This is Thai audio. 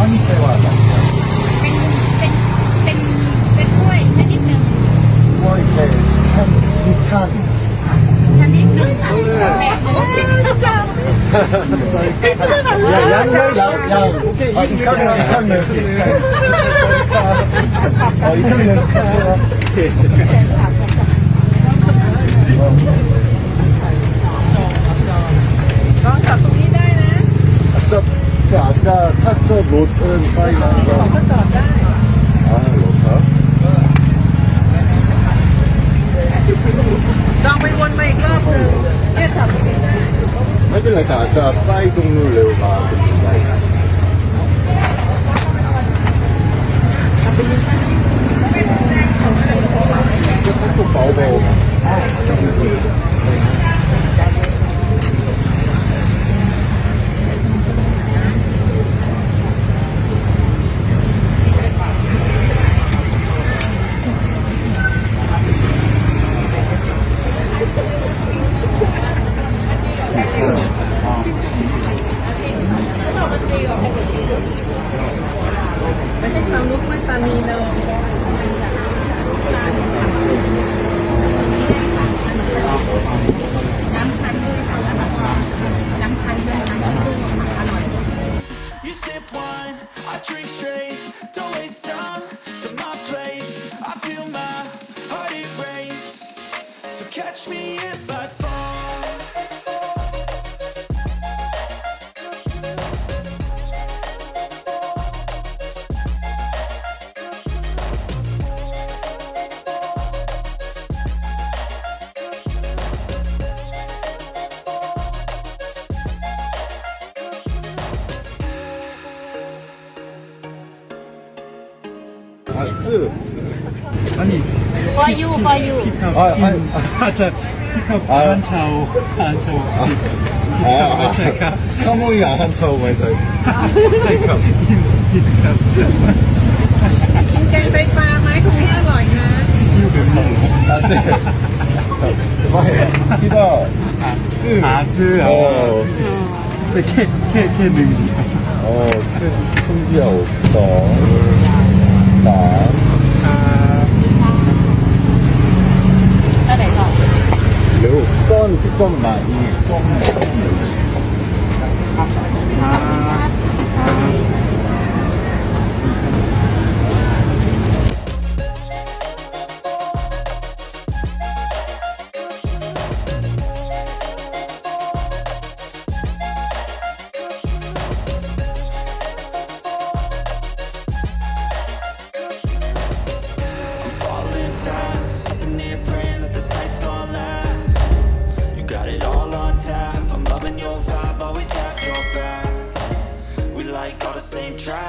何系は何 เป็นเป็นเป็นเป็นกล้วยชนิดหนึ่ง もう一回ちゃんみちゃん ชนิดหนึ่งค่ะแม่จัง ややんややんあいかんねいかんねあいかんね ล อาจจะถ้าจะรถเอินไปนะก็ก็จอดได้อ่ารถครับลองไปวนมาอีกรอบหนึ่งเนี่ยจับตรงนี้ได้ไม่เป็นไรค่ะอาจจะไปตรงนู้นเร็วมา catch me if I fall. あつ 아니 for you for you 힙합 아, 아니, 맞아 힙합 아. 한차오 한차오 아, 아, 사모이 아한차오 말다 กินแกงไตปลาไหมตรงนี้อร่อยนะ 안돼 기다 스 아스 어, 저캐캐캐 능지 어, 큰 풍기야 없어 ร็วก้อนที่ก้อนมาอีกก้อน I'm got it all on tap. I'm loving your vibe, always have your back. We like all the same tracks.